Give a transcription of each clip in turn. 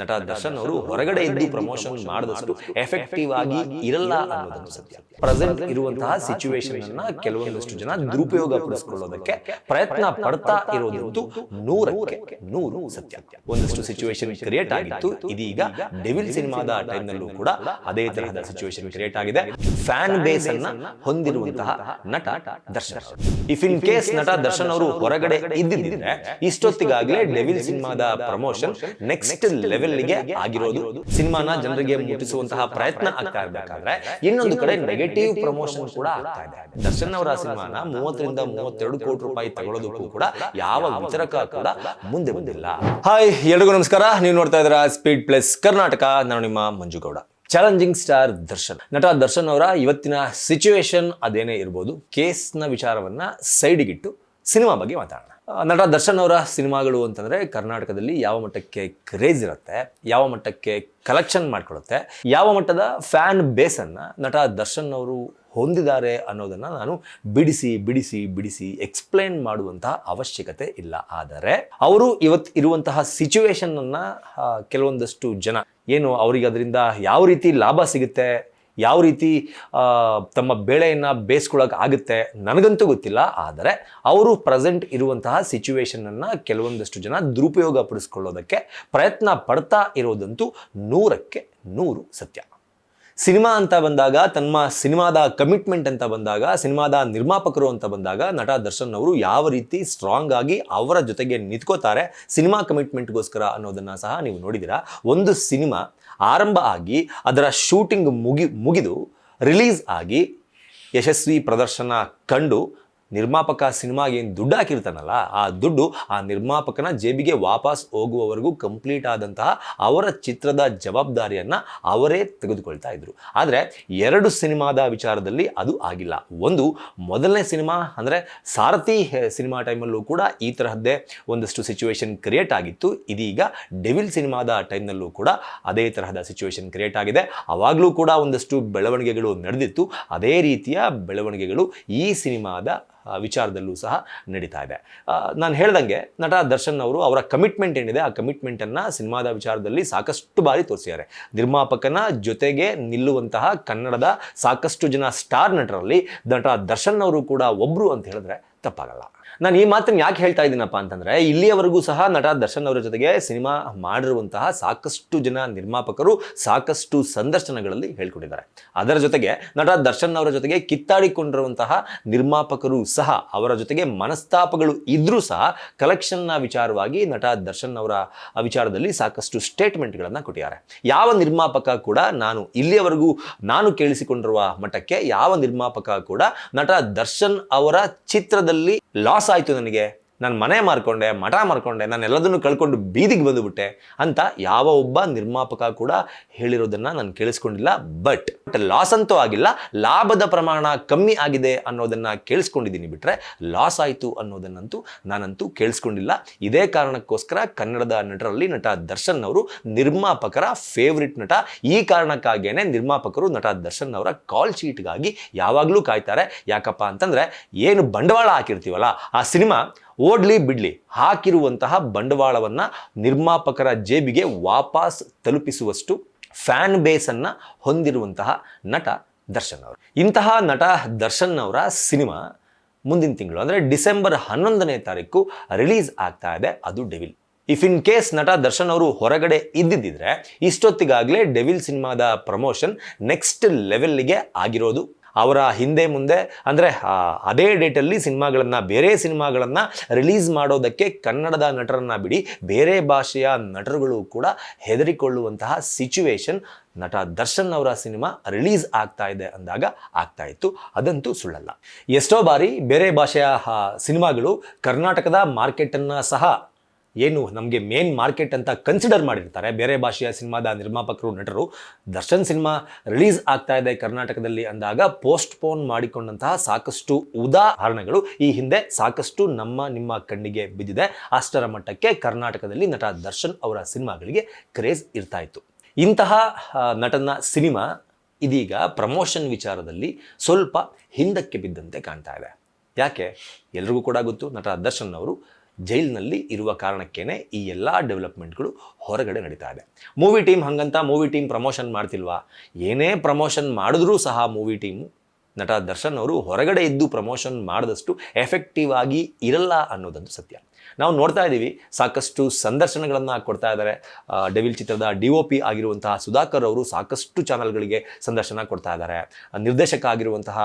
ನಟ ದರ್ಶನ್ ಅವರು ಹೊರಗಡೆ ಇದ್ದು ಪ್ರಮೋಷನ್ ಮಾಡಿದಷ್ಟು ಎಫೆಕ್ಟಿವ್ ಆಗಿ ಇರಲ್ಲ ಅನ್ನೋದನ್ನು ಸತ್ಯ ಪ್ರೆಸೆಂಟ್ ಇರುವಂತಹ ಸಿಚುವೇಶನ್ ಅನ್ನ ಕೆಲವೊಂದಷ್ಟು ಜನ ದುರುಪಯೋಗ ಪಡಿಸಿಕೊಳ್ಳೋದಕ್ಕೆ ಪ್ರಯತ್ನ ಪಡ್ತಾ ಇರೋದಂತೂ ನೂರಕ್ಕೆ ನೂರು ಸತ್ಯ. ಒಂದಷ್ಟು ಸಿಚುವೇಶನ್ ಕ್ರಿಯೇಟ್ ಆಗಿತ್ತು. ಇದೀಗ ಡೆವಿಲ್ ಸಿನಿಮಾದ ಟೈಮ್ನಲ್ಲೂ ಕೂಡ ಅದೇ ತರಹದ ಸಿಚುವೇಶನ್ ಕ್ರಿಯೇಟ್ ಆಗಿದೆ. ಫ್ಯಾನ್ ಬೇಸ್ ಅನ್ನ ಹೊಂದಿರುವಂತಹ ನಟ ದರ್ಶನ್ ಇಫ್ ಇನ್ ಕೇಸ್ ನಟ ದರ್ಶನ್ ಅವರು ಹೊರಗಡೆ ಇದ್ದಿದ್ರೆ ಇಷ್ಟೊತ್ತಿಗಾಗಲೇ ಡೆವಿಲ್ ಸಿನಿಮಾದ ಪ್ರಮೋಷನ್ ನೆಕ್ಸ್ಟ್ ಲೆವೆಲ್ಗೆ ಆಗಿರೋದು. ಸಿನಿಮಾನ ಜನರಿಗೆ ಮುಟ್ಟಿಸುವಂತಹ ಪ್ರಯತ್ನ ಆಗ್ತಾ ಇರಬೇಕಾದ್ರೆ ಇನ್ನೊಂದು ಕಡೆ ನೆಗೆಟಿವ್ ಪ್ರಮೋಷನ್ ಕೂಡ ಆಗ್ತಾ ಇದೆ. ದರ್ಶನ್ ಅವರ ಸಿನಿಮಾನ ಮೂವತ್ತರಿಂದ ಮೂವತ್ತೆರಡು ಕೋಟಿ ರೂಪಾಯಿ ತಗೊಳ್ಳೋದಕ್ಕೂ ಕೂಡ ಯಾವ ವಿತರಕ ಕೂಡ ಮುಂದೆ ಬಂದಿಲ್ಲ. ಹಾಯ್ ಎಲ್ರಿಗೂ ನಮಸ್ಕಾರ. ನೀವು ನೋಡ್ತಾ ಇದ್ದೀರಾ ಸ್ಪೀಡ್ ಪ್ಲಸ್ ಕರ್ನಾಟಕ ನಾನು ನಿಮ್ಮ ಮಂಜುಗೌಡ. Challenging star Darshan. ನಟ ದರ್ಶನ್ ಅವರ ಇವತ್ತಿನ ಸಿಚುವೇಶನ್ ಅದೇನೇ ಇರ್ಬೋದು ಕೇಸ್ನ ವಿಚಾರವನ್ನ ಸೈಡಿಗಿಟ್ಟು ಸಿನಿಮಾ ಬಗ್ಗೆ ಮಾತಾಡೋಣ. ನಟ ದರ್ಶನ್ ಅವರ ಸಿನಿಮಾಗಳು ಅಂತಂದ್ರೆ ಕರ್ನಾಟಕದಲ್ಲಿ ಯಾವ ಮಟ್ಟಕ್ಕೆ ಕ್ರೇಜ್ ಇರುತ್ತೆ, ಯಾವ ಮಟ್ಟಕ್ಕೆ ಕಲೆಕ್ಷನ್ ಮಾಡ್ಕೊಳ್ಳುತ್ತೆ, ಯಾವ ಮಟ್ಟದ ಫ್ಯಾನ್ ಬೇಸನ್ನು ನಟ ದರ್ಶನ್ ಅವರು ಹೊಂದಿದ್ದಾರೆ ಅನ್ನೋದನ್ನ ನಾನು ಬಿಡಿಸಿ ಬಿಡಿಸಿ ಬಿಡಿಸಿ ಎಕ್ಸ್ಪ್ಲೈನ್ ಮಾಡುವಂತಹ ಅವಶ್ಯಕತೆ ಇಲ್ಲ. ಆದರೆ ಅವರು ಇವತ್ತು ಇರುವಂತಹ ಸಿಚುವೇಶನನ್ನು ಕೆಲವೊಂದಷ್ಟು ಜನ ಏನು ಅವರಿಗೆ ಅದರಿಂದ ಯಾವ ರೀತಿ ಲಾಭ ಸಿಗುತ್ತೆ ಯಾವ ರೀತಿ ತಮ್ಮ ಬೇಳೆಯನ್ನು ಬೇಯಿಸ್ಕೊಳ್ಳೋಕೆ ಆಗುತ್ತೆ ನನಗಂತೂ ಗೊತ್ತಿಲ್ಲ. ಆದರೆ ಅವರು ಪ್ರೆಸೆಂಟ್ ಇರುವಂತಹ ಸಿಚುವೇಶನನ್ನು ಕೆಲವೊಂದಷ್ಟು ಜನ ದುರುಪಯೋಗ ಪಡಿಸ್ಕೊಳ್ಳೋದಕ್ಕೆ ಪ್ರಯತ್ನ ಪಡ್ತಾ ಇರೋದಂತೂ ನೂರಕ್ಕೆ ನೂರು ಸತ್ಯ. ಸಿನಿಮಾ ಅಂತ ಬಂದಾಗ, ತಮ್ಮ ಸಿನಿಮಾದ ಕಮಿಟ್ಮೆಂಟ್ ಅಂತ ಬಂದಾಗ, ಸಿನಿಮಾದ ನಿರ್ಮಾಪಕರು ಅಂತ ಬಂದಾಗ ನಟ ದರ್ಶನ್ ಅವರು ಯಾವ ರೀತಿ ಸ್ಟ್ರಾಂಗ್ ಆಗಿ ಅವರ ಜೊತೆಗೆ ನಿಂತ್ಕೋತಾರೆ, ಸಿನಿಮಾ ಕಮಿಟ್ಮೆಂಟ್ಗೋಸ್ಕರ ಅನ್ನೋದನ್ನು ಸಹ ನೀವು ನೋಡಿದಿರ ಒಂದು ಸಿನಿಮಾ ಆರಂಭ ಆಗಿ ಅದರ ಶೂಟಿಂಗ್ ಮುಗಿ ಮುಗಿದು ರಿಲೀಸ್ ಆಗಿ ಯಶಸ್ವಿ ಪ್ರದರ್ಶನ ಕಂಡು ನಿರ್ಮಾಪಕ ಸಿನಿಮಾಗೆ ಏನು ದುಡ್ಡು ಹಾಕಿರ್ತಾನಲ್ಲ, ಆ ದುಡ್ಡು ಆ ನಿರ್ಮಾಪಕನ ಜೇಬಿಗೆ ವಾಪಸ್ ಹೋಗುವವರೆಗೂ ಕಂಪ್ಲೀಟ್ ಆದಂತಹ ಅವರ ಚಿತ್ರದ ಜವಾಬ್ದಾರಿಯನ್ನು ಅವರೇ ತೆಗೆದುಕೊಳ್ತಾ ಇದ್ರು. ಆದರೆ ಎರಡು ಸಿನಿಮಾದ ವಿಚಾರದಲ್ಲಿ ಅದು ಆಗಿಲ್ಲ. ಒಂದು ಮೊದಲನೇ ಸಿನಿಮಾ, ಅಂದರೆ ಸಾರಥಿ ಸಿನಿಮಾ ಟೈಮಲ್ಲೂ ಕೂಡ ಈ ತರಹದ್ದೇ ಒಂದಷ್ಟು ಸಿಚುವೇಶನ್ ಕ್ರಿಯೇಟ್ ಆಗಿತ್ತು. ಇದೀಗ ಡೆವಿಲ್ ಸಿನಿಮಾದ ಟೈಮ್ನಲ್ಲೂ ಕೂಡ ಅದೇ ತರಹದ ಸಿಚುವೇಶನ್ ಕ್ರಿಯೇಟ್ ಆಗಿದೆ. ಆವಾಗಲೂ ಕೂಡ ಒಂದಷ್ಟು ಬೆಳವಣಿಗೆಗಳು ನಡೆದಿತ್ತು. ಅದೇ ರೀತಿಯ ಬೆಳವಣಿಗೆಗಳು ಈ ಸಿನಿಮಾದ ವಿಚಾರದಲ್ಲೂ ಸಹ ನಡೀತಾ ಇದೆ. ನಾನು ಹೇಳ್ದಂಗೆ ನಟ ದರ್ಶನ್ ಅವರು ಅವರ ಕಮಿಟ್ಮೆಂಟ್ ಏನಿದೆ ಆ ಕಮಿಟ್ಮೆಂಟನ್ನು ಸಿನಿಮಾದ ವಿಚಾರದಲ್ಲಿ ಸಾಕಷ್ಟು ಬಾರಿ ತೋರಿಸಿದ್ದಾರೆ. ನಿರ್ಮಾಪಕನ ಜೊತೆಗೆ ನಿಲ್ಲುವಂತಹ ಕನ್ನಡದ ಸಾಕಷ್ಟು ಜನ ಸ್ಟಾರ್ ನಟರಲ್ಲಿ ನಟ ದರ್ಶನ್ ಅವರು ಕೂಡ ಒಬ್ಬರು ಅಂತ ಹೇಳಿದ್ರೆ ತಪ್ಪಾಗಲ್ಲ. ನಾನು ಈ ಮಾತನ್ನು ಯಾಕೆ ಹೇಳ್ತಾ ಇದ್ದೀನಪ್ಪ ಅಂತಂದ್ರೆ, ಇಲ್ಲಿಯವರೆಗೂ ಸಹ ನಟ ದರ್ಶನ್ ಅವರ ಜೊತೆಗೆ ಸಿನಿಮಾ ಮಾಡಿರುವಂತಹ ಸಾಕಷ್ಟು ಜನ ನಿರ್ಮಾಪಕರು ಸಾಕಷ್ಟು ಸಂದರ್ಶನಗಳಲ್ಲಿ ಹೇಳ್ಕೊಟ್ಟಿದ್ದಾರೆ. ಅದರ ಜೊತೆಗೆ ನಟ ದರ್ಶನ್ ಅವರ ಜೊತೆಗೆ ಕಿತ್ತಾಡಿಕೊಂಡಿರುವಂತಹ ನಿರ್ಮಾಪಕರು ಸಹ ಅವರ ಜೊತೆಗೆ ಮನಸ್ತಾಪಗಳು ಇದ್ರೂ ಸಹ ಕಲೆಕ್ಷನ್ನ ವಿಚಾರವಾಗಿ ನಟ ದರ್ಶನ್ ಅವರ ವಿಚಾರದಲ್ಲಿ ಸಾಕಷ್ಟು ಸ್ಟೇಟ್ಮೆಂಟ್ಗಳನ್ನು ಕೊಟ್ಟಿದ್ದಾರೆ. ಯಾವ ನಿರ್ಮಾಪಕ ಕೂಡ ನಾನು ಇಲ್ಲಿಯವರೆಗೂ ನಾನು ಕೇಳಿಸಿಕೊಂಡಿರುವ ಮಟ್ಟಕ್ಕೆ ಯಾವ ನಿರ್ಮಾಪಕ ಕೂಡ ನಟ ದರ್ಶನ್ ಅವರ ಚಿತ್ರದಲ್ಲಿ ಲಾಸ್ ಆಯಿತು ನನಗೆ. ನಾನು ಮನೆ ಮಾರ್ಕೊಂಡೆ, ಮಠ ಮಾರ್ಕೊಂಡೆ, ನಾನು ಎಲ್ಲದನ್ನು ಕಳ್ಕೊಂಡು ಬೀದಿಗೆ ಬಂದುಬಿಟ್ಟೆ ಅಂತ ಯಾವ ಒಬ್ಬ ನಿರ್ಮಾಪಕ ಕೂಡ ಹೇಳಿರೋದನ್ನು ನಾನು ಕೇಳಿಸ್ಕೊಂಡಿಲ್ಲ. ಬಟ್ ಲಾಸ್ ಅಂತೂ ಆಗಿಲ್ಲ, ಲಾಭದ ಪ್ರಮಾಣ ಕಮ್ಮಿ ಆಗಿದೆ ಅನ್ನೋದನ್ನು ಕೇಳಿಸ್ಕೊಂಡಿದ್ದೀನಿ ಬಿಟ್ಟರೆ ಲಾಸ್ ಆಯಿತು ಅನ್ನೋದನ್ನಂತೂ ನಾನಂತೂ ಕೇಳಿಸ್ಕೊಂಡಿಲ್ಲ. ಇದೇ ಕಾರಣಕ್ಕೋಸ್ಕರ ಕನ್ನಡದ ನಟರಲ್ಲಿ ನಟ ದರ್ಶನ್ ಅವರು ನಿರ್ಮಾಪಕರ ಫೇವ್ರಿಟ್ ನಟ. ಈ ಕಾರಣಕ್ಕಾಗೇನೆ ನಿರ್ಮಾಪಕರು ನಟ ದರ್ಶನ್ ಅವರ ಕಾಲ್ ಶೀಟ್ಗಾಗಿ ಯಾವಾಗಲೂ ಕಾಯ್ತಾರೆ. ಯಾಕಪ್ಪ ಅಂತಂದರೆ ಏನು ಬಂಡವಾಳ ಹಾಕಿರ್ತೀವಲ್ಲ, ಆ ಸಿನಿಮಾ ಓಡ್ಲಿ ಬಿಡ್ಲಿ ಹಾಕಿರುವಂತಹ ಬಂಡವಾಳವನ್ನು ನಿರ್ಮಾಪಕರ ಜೇಬಿಗೆ ವಾಪಸ್ ತಲುಪಿಸುವಷ್ಟು ಫ್ಯಾನ್ ಬೇಸನ್ನು ಹೊಂದಿರುವಂತಹ ನಟ ದರ್ಶನ್ ಅವರು. ಇಂತಹ ನಟ ದರ್ಶನ್ ಅವರ ಸಿನಿಮಾ ಮುಂದಿನ ತಿಂಗಳು, ಅಂದರೆ ಡಿಸೆಂಬರ್ ಹನ್ನೊಂದನೇ ತಾರೀಕು ರಿಲೀಸ್ ಆಗ್ತಾ ಇದೆ. ಅದು ಡೆವಿಲ್. ಇಫ್ ಇನ್ ಕೇಸ್ ನಟ ದರ್ಶನ್ ಅವರು ಹೊರಗಡೆ ಇದ್ದಿದ್ದಿದ್ರೆ, ಇಷ್ಟೊತ್ತಿಗಾಗಲೇ ಡೆವಿಲ್ ಸಿನಿಮಾದ ಪ್ರಮೋಷನ್ ನೆಕ್ಸ್ಟ್ ಲೆವೆಲ್ಗೆ ಆಗಿರೋದು ಅವರ ಹಿಂದೆ ಮುಂದೆ, ಅಂದರೆ ಅದೇ ಡೇಟಲ್ಲಿ ಸಿನಿಮಾಗಳನ್ನು, ಬೇರೆ ಸಿನಿಮಾಗಳನ್ನು ರಿಲೀಸ್ ಮಾಡೋದಕ್ಕೆ ಕನ್ನಡದ ನಟರನ್ನು ಬಿಡಿ, ಬೇರೆ ಭಾಷೆಯ ನಟರುಗಳು ಕೂಡ ಹೆದರಿಕೊಳ್ಳುವಂತಹ ಸಿಚುವೇಶನ್ ನಟ ದರ್ಶನ್ ಅವರ ಸಿನಿಮಾ ರಿಲೀಸ್ ಆಗ್ತಾ ಇದೆ ಅಂದಾಗ ಆಗ್ತಾ ಇತ್ತು. ಅದಂತೂ ಸುಳ್ಳಲ್ಲ. ಎಷ್ಟೋ ಬಾರಿ ಬೇರೆ ಭಾಷೆಯ ಸಿನಿಮಾಗಳು ಕರ್ನಾಟಕದ ಮಾರ್ಕೆಟನ್ನು ಸಹ ಏನು ನಮಗೆ ಮೇನ್ ಮಾರ್ಕೆಟ್ ಅಂತ ಕನ್ಸಿಡರ್ ಮಾಡಿರ್ತಾರೆ. ಬೇರೆ ಭಾಷೆಯ ಸಿನಿಮಾದ ನಿರ್ಮಾಪಕರು, ನಟರು. ದರ್ಶನ್ ಸಿನಿಮಾ ರಿಲೀಸ್ ಆಗ್ತಾ ಇದೆ ಕರ್ನಾಟಕದಲ್ಲಿ ಅಂದಾಗ ಪೋಸ್ಟ್ ಪೋನ್ ಮಾಡಿಕೊಂಡಂತಹ ಸಾಕಷ್ಟು ಉದಾಹರಣೆಗಳು ಈ ಹಿಂದೆ ಸಾಕಷ್ಟು ನಮ್ಮ, ನಿಮ್ಮ ಕಣ್ಣಿಗೆ ಬಿದ್ದಿದೆ. ಅಷ್ಟರ ಮಟ್ಟಕ್ಕೆ ಕರ್ನಾಟಕದಲ್ಲಿ ನಟ ದರ್ಶನ್ ಅವರ ಸಿನಿಮಾಗಳಿಗೆ ಕ್ರೇಜ್ ಇರ್ತಾ ಇತ್ತು. ಇಂತಹ ನಟನ ಸಿನಿಮಾ ಇದೀಗ ಪ್ರಮೋಷನ್ ವಿಚಾರದಲ್ಲಿ ಸ್ವಲ್ಪ ಹಿಂದಕ್ಕೆ ಬಿದ್ದಂತೆ ಕಾಣ್ತಾ ಇದೆ. ಯಾಕೆ? ಎಲ್ರಿಗೂ ಕೂಡ ಗೊತ್ತು, ನಟ ದರ್ಶನ್ ಅವರು ಜೈಲಿನಲ್ಲಿ ಇರುವ ಕಾರಣಕ್ಕೇನೆ ಈ ಎಲ್ಲ ಡೆವಲಪ್ಮೆಂಟ್ಗಳು ಹೊರಗಡೆ ನಡೀತಾ ಇದೆ. ಮೂವಿ ಟೀಮ್ ಹಂಗಂತ ಮೂವಿ ಟೀಮ್ ಪ್ರಮೋಷನ್ ಮಾಡ್ತಿಲ್ವಾ? ಏನೇ ಪ್ರಮೋಷನ್ ಮಾಡಿದ್ರೂ ಸಹ ಮೂವಿ ಟೀಮು ನಟ ದರ್ಶನ್ ಅವರು ಹೊರಗಡೆ ಇದ್ದು ಪ್ರಮೋಷನ್ ಮಾಡಿದಷ್ಟು ಎಫೆಕ್ಟಿವ್ ಆಗಿ ಇರಲ್ಲ ಅನ್ನೋದಂತೂ ಸತ್ಯ. ನಾವು ನೋಡ್ತಾ ಇದ್ದೀವಿ ಸಾಕಷ್ಟು ಸಂದರ್ಶನಗಳನ್ನು ಕೊಡ್ತಾ ಇದ್ದಾರೆ. ಡೆವಿಲ್ ಚಿತ್ರದ ಡಿ ಒ ಪಿ ಆಗಿರುವಂತಹ ಸುಧಾಕರ್ ಅವರು ಸಾಕಷ್ಟು ಚಾನಲ್ಗಳಿಗೆ ಸಂದರ್ಶನ ಕೊಡ್ತಾ ಇದ್ದಾರೆ. ನಿರ್ದೇಶಕ ಆಗಿರುವಂತಹ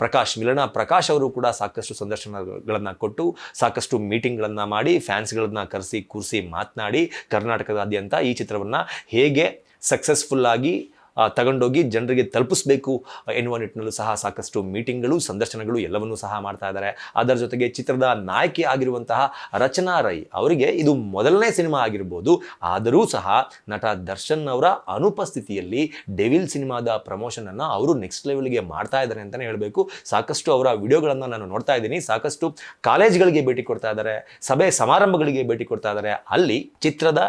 ಪ್ರಕಾಶ್ ಮಿಲನ ಪ್ರಕಾಶ್ ಅವರು ಕೂಡ ಸಾಕಷ್ಟು ಸಂದರ್ಶನಗಳನ್ನು ಕೊಟ್ಟು ಸಾಕಷ್ಟು ಮೀಟಿಂಗ್ಗಳನ್ನು ಮಾಡಿ ಫ್ಯಾನ್ಸ್ಗಳನ್ನು ಕರೆಸಿ ಕೂರಿಸಿ ಮಾತನಾಡಿ ಕರ್ನಾಟಕದಾದ್ಯಂತ ಈ ಚಿತ್ರವನ್ನು ಹೇಗೆ ಸಕ್ಸಸ್ಫುಲ್ ಆಗಿ ಆ, ತಗೊಂಡೋಗಿ ಜನರಿಗೆ ತಲುಪಿಸ್ಬೇಕು ಎನ್ನುವ ನಿಟ್ಟಿನಲ್ಲೂ ಸಹ ಸಾಕಷ್ಟು ಮೀಟಿಂಗ್ಗಳು, ಸಂದರ್ಶನಗಳು ಎಲ್ಲವನ್ನೂ ಸಹ ಮಾಡ್ತಾ ಇದ್ದಾರೆ. ಅದರ ಜೊತೆಗೆ ಚಿತ್ರದ ನಾಯಕಿ ಆಗಿರುವಂತಹ ರಚನಾ ರೈ ಅವರಿಗೆ ಇದು ಮೊದಲನೇ ಸಿನಿಮಾ ಆಗಿರ್ಬೋದು. ಆದರೂ ಸಹ ನಟ ದರ್ಶನ್ ಅವರ ಅನುಪಸ್ಥಿತಿಯಲ್ಲಿ ಡೆವಿಲ್ ಸಿನಿಮಾದ ಪ್ರಮೋಷನನ್ನು ಅವರು ನೆಕ್ಸ್ಟ್ ಲೆವೆಲ್ಗೆ ಮಾಡ್ತಾ ಇದ್ದಾರೆ ಅಂತಲೇ ಹೇಳಬೇಕು. ಸಾಕಷ್ಟು ಅವರ ವಿಡಿಯೋಗಳನ್ನು ನಾನು ನೋಡ್ತಾ ಇದ್ದೀನಿ. ಸಾಕಷ್ಟು ಕಾಲೇಜ್ಗಳಿಗೆ ಭೇಟಿ ಕೊಡ್ತಾ ಇದ್ದಾರೆ. ಸಭೆ ಸಮಾರಂಭಗಳಿಗೆ ಭೇಟಿ ಕೊಡ್ತಾ ಇದ್ದಾರೆ. ಅಲ್ಲಿ ಚಿತ್ರದ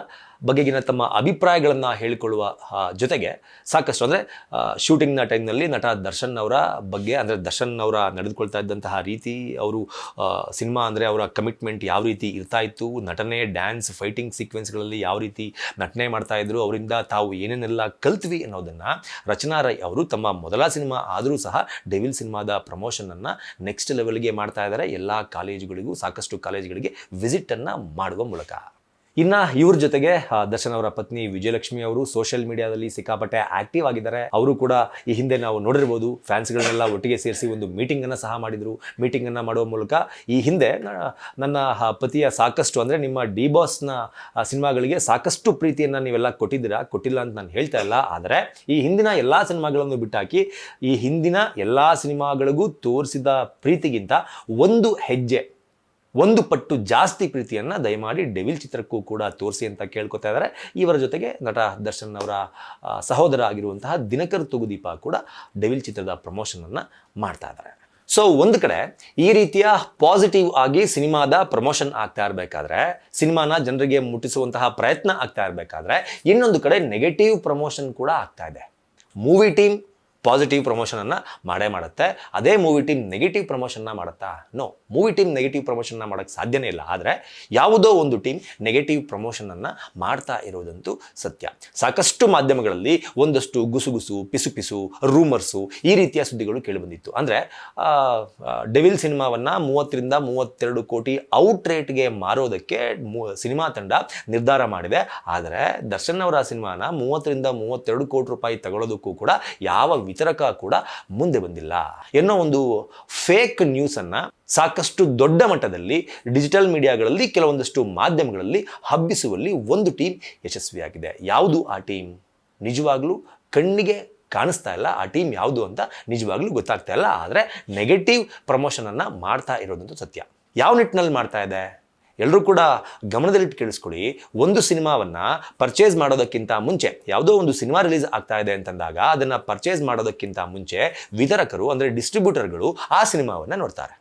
ಬಗೆಗಿನ ತಮ್ಮ ಅಭಿಪ್ರಾಯಗಳನ್ನು ಹೇಳಿಕೊಳ್ಳುವ ಜೊತೆಗೆ ಸಾಕಷ್ಟು ಅಂದರೆ ಶೂಟಿಂಗ್ನ ಟೈಮ್ನಲ್ಲಿ ನಟ ದರ್ಶನ್ ಅವರ ಬಗ್ಗೆ ಅಂದರೆ ದರ್ಶನ್ ಅವರ ನಡೆದುಕೊಳ್ತಾ ಇದ್ದಂತಹ ರೀತಿ ಅವರು ಸಿನಿಮಾ ಅಂದರೆ ಅವರ ಕಮಿಟ್ಮೆಂಟ್ ಯಾವ ರೀತಿ ಇರ್ತಾ ಇತ್ತು, ನಟನೆ ಡ್ಯಾನ್ಸ್ ಫೈಟಿಂಗ್ ಸೀಕ್ವೆನ್ಸ್ಗಳಲ್ಲಿ ಯಾವ ರೀತಿ ನಟನೆ ಮಾಡ್ತಾ ಇದ್ರು, ಅವರಿಂದ ತಾವು ಏನೇನೆಲ್ಲ ಕಲ್ತ್ವಿ ಅನ್ನೋದನ್ನು ರಚನಾ ರೈ ಅವರು ತಮ್ಮ ಮೊದಲ ಸಿನಿಮಾ ಆದರೂ ಸಹ ಡೆವಿಲ್ ಸಿನಿಮಾದ ಪ್ರಮೋಷನನ್ನು ನೆಕ್ಸ್ಟ್ ಲೆವೆಲ್ಗೆ ಮಾಡ್ತಾ ಇದ್ದಾರೆ ಎಲ್ಲ ಕಾಲೇಜುಗಳಿಗೂ ಸಾಕಷ್ಟು ಕಾಲೇಜುಗಳಿಗೆ ವಿಸಿಟನ್ನು ಮಾಡುವ ಮೂಲಕ. ಇನ್ನ ಇವ್ರ ಜೊತೆಗೆ ದರ್ಶನ್ ಅವರ ಪತ್ನಿ ವಿಜಯಲಕ್ಷ್ಮಿ ಅವರು ಸೋಷಿಯಲ್ ಮೀಡಿಯಾದಲ್ಲಿ ಸಿಕ್ಕಾಪಟ್ಟೆ ಆಕ್ಟಿವ್ ಆಗಿದ್ದಾರೆ. ಅವರು ಕೂಡ ಈ ಹಿಂದೆ ನಾವು ನೋಡಿರ್ಬೋದು, ಫ್ಯಾನ್ಸ್ಗಳನ್ನೆಲ್ಲ ಒಟ್ಟಿಗೆ ಸೇರಿಸಿ ಒಂದು ಮೀಟಿಂಗ್ ಅನ್ನ ಸಹ ಮಾಡಿದ್ರು. ಮೀಟಿಂಗ್ ಅನ್ನ ಮಾಡುವ ಮೂಲಕ ಈ ಹಿಂದೆ ನನ್ನ ಪತಿಯ ಸಾಕಷ್ಟು ಅಂದ್ರೆ ನಿಮ್ಮ ಡಿ ಬಾಸ್ನ ಸಿನಿಮಾಗಳಿಗೆ ಸಾಕಷ್ಟು ಪ್ರೀತಿಯನ್ನ ನೀವೆಲ್ಲ ಕೊಟ್ಟಿದ್ದೀರಾ? ಕೊಟ್ಟಿಲ್ಲ ಅಂತ ನಾನು ಹೇಳ್ತಾ ಇಲ್ಲ. ಆದರೆ ಈ ಹಿಂದಿನ ಎಲ್ಲಾ ಸಿನಿಮಾಗಳನ್ನು ಬಿಟ್ಟಾಕಿ, ಈ ಹಿಂದಿನ ಎಲ್ಲಾ ಸಿನಿಮಾಗಳಿಗೂ ತೋರಿಸಿದ ಪ್ರೀತಿಗಿಂತ ಒಂದು ಹೆಜ್ಜೆ ಒಂದು ಪಟ್ಟು ಜಾಸ್ತಿ ಪ್ರೀತಿಯನ್ನು ದಯಮಾಡಿ ಡೆವಿಲ್ ಚಿತ್ರಕ್ಕೂ ಕೂಡ ತೋರಿಸಿ ಅಂತ ಕೇಳ್ಕೊತಾ ಇದ್ದಾರೆ. ಇವರ ಜೊತೆಗೆ ನಟ ದರ್ಶನ್ ಅವರ ಸಹೋದರ ಆಗಿರುವಂತಹ ದಿನಕರ್ ತುಗುದೀಪ ಕೂಡ ಡೆವಿಲ್ ಚಿತ್ರದ ಪ್ರಮೋಷನನ್ನು ಮಾಡ್ತಾ ಇದ್ದಾರೆ. ಸೊ ಒಂದು ಕಡೆ ಈ ರೀತಿಯ ಪಾಸಿಟಿವ್ ಆಗಿ ಸಿನಿಮಾದ ಪ್ರಮೋಷನ್ ಆಗ್ತಾ ಇರಬೇಕಾದ್ರೆ, ಸಿನಿಮಾನ ಜನರಿಗೆ ಮುಟ್ಟಿಸುವಂತಹ ಪ್ರಯತ್ನ ಆಗ್ತಾ ಇರಬೇಕಾದ್ರೆ, ಇನ್ನೊಂದು ಕಡೆ ನೆಗೆಟಿವ್ ಪ್ರಮೋಷನ್ ಕೂಡ ಆಗ್ತಾ ಇದೆ. ಮೂವಿ ಟೀಮ್ ಪಾಸಿಟಿವ್ ಪ್ರಮೋಷನನ್ನು ಮಾಡೇ ಮಾಡುತ್ತೆ. ಅದೇ ಮೂವಿ ಟೀಮ್ ನೆಗೆಟಿವ್ ಪ್ರಮೋಷನ್ನ ಮಾಡುತ್ತಾ? ನೋ ಮೂವಿ ಟೀಮ್ ನೆಗೆಟಿವ್ ಪ್ರಮೋಷನ್ನ ಮಾಡೋಕ್ಕೆ ಸಾಧ್ಯನೇ ಇಲ್ಲ. ಆದರೆ ಯಾವುದೋ ಒಂದು ಟೀಮ್ ನೆಗೆಟಿವ್ ಪ್ರಮೋಷನನ್ನು ಮಾಡ್ತಾ ಇರೋದಂತೂ ಸತ್ಯ. ಸಾಕಷ್ಟು ಮಾಧ್ಯಮಗಳಲ್ಲಿ ಒಂದಷ್ಟು ಗುಸುಗುಸು, ಪಿಸುಪಿಸು ಪಿಸು ರೂಮರ್ಸು ಈ ರೀತಿಯ ಸುದ್ದಿಗಳು ಕೇಳಿಬಂದಿತ್ತು. ಅಂದರೆ ಡೆವಿಲ್ ಸಿನಿಮಾವನ್ನು ಮೂವತ್ತರಿಂದ ಮೂವತ್ತೆರಡು ಕೋಟಿ ಔಟ್ ರೇಟ್ಗೆ ಮಾರೋದಕ್ಕೆ ಸಿನಿಮಾ ತಂಡ ನಿರ್ಧಾರ ಮಾಡಿದೆ. ಆದರೆ, ದರ್ಶನ್ ಅವರ ಸಿನಿಮಾನ ಮೂವತ್ತರಿಂದ ಮೂವತ್ತೆರಡು ಕೋಟಿ ರೂಪಾಯಿ ತಗೊಳ್ಳೋದಕ್ಕೂ ಕೂಡ ಯಾವ ವಿತರಕ ಕೂಡ ಮುಂದೆ ಬಂದಿಲ್ಲ. ಎನ್ನೋ ಒಂದು ಫೇಕ್ ನ್ಯೂಸನ್ನು ಸಾಕಷ್ಟು ದೊಡ್ಡ ಮಟ್ಟದಲ್ಲಿ ಡಿಜಿಟಲ್ ಮೀಡಿಯಾಗಳಲ್ಲಿ ಕೆಲವೊಂದಷ್ಟು ಮಾಧ್ಯಮಗಳಲ್ಲಿ ಹಬ್ಬಿಸುವಲ್ಲಿ ಒಂದು ಟೀಮ್ ಯಶಸ್ವಿಯಾಗಿದೆ. ಯಾವುದು ಆ ಟೀಮ್? ನಿಜವಾಗ್ಲೂ ಕಣ್ಣಿಗೆ ಕಾಣಿಸ್ತಾ ಇಲ್ಲ. ಆ ಟೀಮ್ ಯಾವುದು ಅಂತ ನಿಜವಾಗ್ಲೂ ಗೊತ್ತಾಗ್ತಾ ಇಲ್ಲ. ಆದರೆ ನೆಗೆಟಿವ್ ಪ್ರಮೋಷನನ್ನು ಮಾಡ್ತಾ ಇರೋದಂತೂ ಸತ್ಯ. ಯಾವ ನಿಟ್ಟಿನಲ್ಲಿ ಮಾಡ್ತಾ ಇದೆ? ಎಲ್ಲರೂ ಕೂಡ ಗಮನದಲ್ಲಿಟ್ಟು ಕೇಳಿಸ್ಕೊಳ್ಳಿ. ಒಂದು ಸಿನಿಮಾವನ್ನು ಪರ್ಚೇಸ್ ಮಾಡೋದಕ್ಕಿಂತ ಮುಂಚೆ, ಯಾವುದೋ ಒಂದು ಸಿನಿಮಾ ರಿಲೀಸ್ ಆಗ್ತಾ ಇದೆ ಅಂತಂದಾಗ ಅದನ್ನು ಪರ್ಚೇಸ್ ಮಾಡೋದಕ್ಕಿಂತ ಮುಂಚೆ ವಿತರಕರು ಅಂದರೆ ಡಿಸ್ಟ್ರಿಬ್ಯೂಟರ್ಗಳು ಆ ಸಿನಿಮಾವನ್ನು ನೋಡ್ತಾರೆ.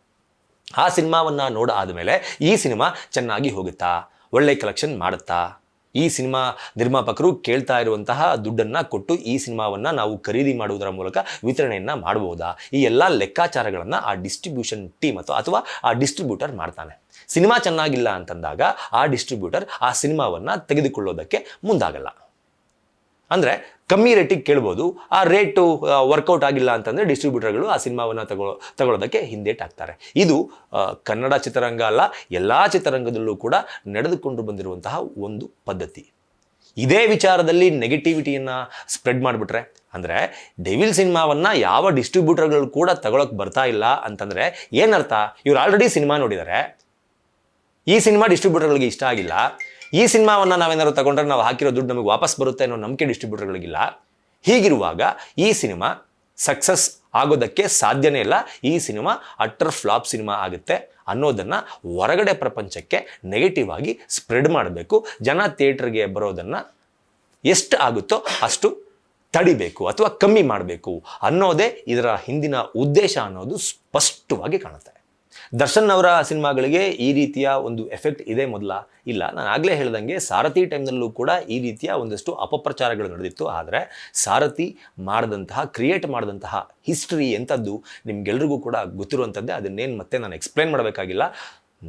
ಆ ಸಿನಿಮಾವನ್ನು ನೋಡ ಆದಮೇಲೆ ಈ ಸಿನಿಮಾ ಚೆನ್ನಾಗಿ ಹೋಗುತ್ತಾ? ಒಳ್ಳೆ ಕಲೆಕ್ಷನ್ ಮಾಡುತ್ತಾ? ಈ ಸಿನಿಮಾ ನಿರ್ಮಾಪಕರು ಕೇಳ್ತಾ ಇರುವಂತಹ ದುಡ್ಡನ್ನು ಕೊಟ್ಟು ಈ ಸಿನಿಮಾವನ್ನು ನಾವು ಖರೀದಿ ಮಾಡುವುದರ ಮೂಲಕ ವಿತರಣೆಯನ್ನು ಮಾಡಬಹುದಾ ಈ ಎಲ್ಲ ಲೆಕ್ಕಾಚಾರಗಳನ್ನು ಆ ಡಿಸ್ಟ್ರಿಬ್ಯೂಷನ್ ಟೀಮ್ ಅಥವಾ ಅಥವಾ ಆ ಡಿಸ್ಟ್ರಿಬ್ಯೂಟರ್ ಮಾಡ್ತಾನೆ. ಸಿನಿಮಾ ಚೆನ್ನಾಗಿಲ್ಲ ಅಂತಂದಾಗ ಆ ಡಿಸ್ಟ್ರಿಬ್ಯೂಟರ್ ಆ ಸಿನಿಮಾವನ್ನು ತೆಗೆದುಕೊಳ್ಳೋದಕ್ಕೆ ಮುಂದಾಗಲ್ಲ. ಅಂದರೆ ಕಮ್ಮಿ ರೇಟಿಗೆ ಕೇಳ್ಬೋದು. ಆ ರೇಟು ವರ್ಕೌಟ್ ಆಗಿಲ್ಲ ಅಂತಂದರೆ ಡಿಸ್ಟ್ರಿಬ್ಯೂಟರ್ಗಳು ಆ ಸಿನಿಮಾವನ್ನು ತಗೊಳ್ಳೋ ತಗೊಳ್ಳೋದಕ್ಕೆ ಹಿಂದೇಟಾಗ್ತಾರೆ ಇದು ಕನ್ನಡ ಚಿತ್ರರಂಗ ಅಲ್ಲ, ಎಲ್ಲ ಚಿತ್ರರಂಗದಲ್ಲೂ ಕೂಡ ನಡೆದುಕೊಂಡು ಬಂದಿರುವಂತಹ ಒಂದು ಪದ್ಧತಿ. ಇದೇ ವಿಚಾರದಲ್ಲಿ ನೆಗೆಟಿವಿಟಿಯನ್ನು ಸ್ಪ್ರೆಡ್ ಮಾಡಿಬಿಟ್ರೆ, ಅಂದರೆ ಡೆವಿಲ್ ಸಿನಿಮಾವನ್ನು ಯಾವ ಡಿಸ್ಟ್ರಿಬ್ಯೂಟರ್ಗಳು ಕೂಡ ತಗೊಳಕ್ಕೆ ಬರ್ತಾ ಇಲ್ಲ ಅಂತಂದರೆ ಏನರ್ಥ, ಇವ್ರು ಆಲ್ರೆಡಿ ಸಿನಿಮಾ ನೋಡಿದ್ದಾರೆ ಈ ಸಿನಿಮಾ ಡಿಸ್ಟ್ರಿಬ್ಯೂಟರ್ಗಳಿಗೆ ಇಷ್ಟ ಆಗಿಲ್ಲ. ಈ ಸಿನಿಮಾವನ್ನು ನಾವೇನಾದ್ರು ತಗೊಂಡ್ರೆ ನಾವು ಹಾಕಿರೋ ದುಡ್ಡು ನಮಗೆ ವಾಪಸ್ ಬರುತ್ತೆ ಅನ್ನೋ ನಂಬಿಕೆ ಡಿಸ್ಟ್ರಿಬ್ಯೂಟರ್ಗಳಿಗಿಲ್ಲ ಹೀಗಿರುವಾಗ ಈ ಸಿನಿಮಾ ಸಕ್ಸಸ್ ಆಗೋದಕ್ಕೆ ಸಾಧ್ಯನೇ ಇಲ್ಲ. ಈ ಸಿನಿಮಾ ಅಟ್ಟರ್ ಫ್ಲಾಪ್ ಸಿನಿಮಾ ಆಗುತ್ತೆ ಅನ್ನೋದನ್ನು ಹೊರಗಡೆ ಪ್ರಪಂಚಕ್ಕೆ ನೆಗೆಟಿವ್ ಆಗಿ ಸ್ಪ್ರೆಡ್ ಮಾಡಬೇಕು. ಜನ ಥಿಯೇಟ್ರಿಗೆ ಬರೋದನ್ನು ಎಷ್ಟು ಆಗುತ್ತೋ ಅಷ್ಟು ತಡಿಬೇಕು ಅಥವಾ ಕಮ್ಮಿ ಮಾಡಬೇಕು ಅನ್ನೋದೇ ಇದರ ಹಿಂದಿನ ಉದ್ದೇಶ ಅನ್ನೋದು ಸ್ಪಷ್ಟವಾಗಿ ಕಾಣುತ್ತೆ. ದರ್ಶನ್ ಅವರ ಸಿನಿಮಾಗಳಿಗೆ ಈ ರೀತಿಯ ಒಂದು ಎಫೆಕ್ಟ್ ಇದೆ ಮೊದಲ. ಇಲ್ಲ, ನಾನು ಆಗಲೇ ಹೇಳ್ದಂಗೆ ಸಾರಥಿ ಟೈಮ್ನಲ್ಲೂ ಕೂಡ ಈ ರೀತಿಯ ಒಂದಷ್ಟು ಅಪಪ್ರಚಾರಗಳು ನಡೆದಿತ್ತು. ಆದರೆ ಸಾರಥಿ ಮಾಡಿದಂತಹ, ಕ್ರಿಯೇಟ್ ಮಾಡಿದಂತಹ ಹಿಸ್ಟ್ರಿ ಎಂಥದ್ದು ನಿಮ್ಗೆಲ್ರಿಗೂ ಕೂಡ ಗೊತ್ತಿರುವಂಥದ್ದೇ. ಅದನ್ನೇನು ಮತ್ತೆ ನಾನು ಎಕ್ಸ್ಪ್ಲೈನ್ ಮಾಡಬೇಕಾಗಿಲ್ಲ.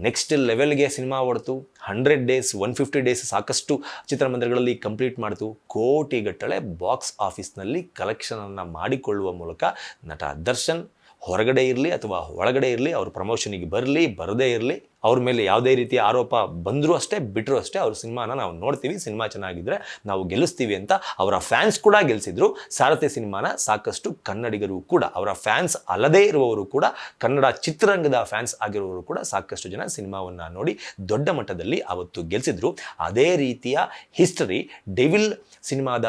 ನೆಕ್ಸ್ಟ್ ಲೆವೆಲ್ಗೆ cinema ಹೊಡ್ತು hundred days, one fifty days ಸಾಕಷ್ಟು ಚಿತ್ರಮಂದಿರಗಳಲ್ಲಿ ಕಂಪ್ಲೀಟ್ ಮಾಡಿತು. ಕೋಟಿಗಟ್ಟಲೆ ಬಾಕ್ಸ್ ಆಫೀಸ್ನಲ್ಲಿ ಕಲೆಕ್ಷನನ್ನು ಮಾಡಿಕೊಳ್ಳುವ ಮೂಲಕ ನಟ ದರ್ಶನ್ ಹೊರಗಡೆ ಇರಲಿ ಅಥವಾ ಒಳಗಡೆ ಇರಲಿ, ಅವ್ರ ಪ್ರಮೋಷನಿಗೆ ಬರಲಿ, ಬರದೇ ಇರಲಿ, ಅವ್ರ ಮೇಲೆ ಯಾವುದೇ ರೀತಿಯ ಆರೋಪ ಬಂದರೂ ಅಷ್ಟೇ ಬಿಟ್ಟರು ಅಷ್ಟೇ ಅವ್ರ ಸಿನಿಮಾನ ನಾವು ನೋಡ್ತೀವಿ, ಸಿನಿಮಾ ಚೆನ್ನಾಗಿದ್ದರೆ ನಾವು ಗೆಲ್ಲಿಸ್ತೀವಿ ಅಂತ ಅವರ ಫ್ಯಾನ್ಸ್ ಕೂಡ ಗೆಲ್ಲಿಸಿದ್ರು ಸಾರಥಿ ಸಿನಿಮಾನ ಸಾಕಷ್ಟು ಕನ್ನಡಿಗರು ಕೂಡ, ಅವರ ಫ್ಯಾನ್ಸ್ ಅಲ್ಲದೇ ಇರುವವರು ಕೂಡ, ಕನ್ನಡ ಚಿತ್ರರಂಗದ ಫ್ಯಾನ್ಸ್ ಆಗಿರುವವರು ಕೂಡ ಸಾಕಷ್ಟು ಜನ ಸಿನಿಮಾವನ್ನು ನೋಡಿ ದೊಡ್ಡ ಮಟ್ಟದಲ್ಲಿ ಅವತ್ತು ಗೆಲ್ಲಿಸಿದ್ರು ಅದೇ ರೀತಿಯ ಹಿಸ್ಟರಿ ಡೆವಿಲ್ ಸಿನಿಮಾದ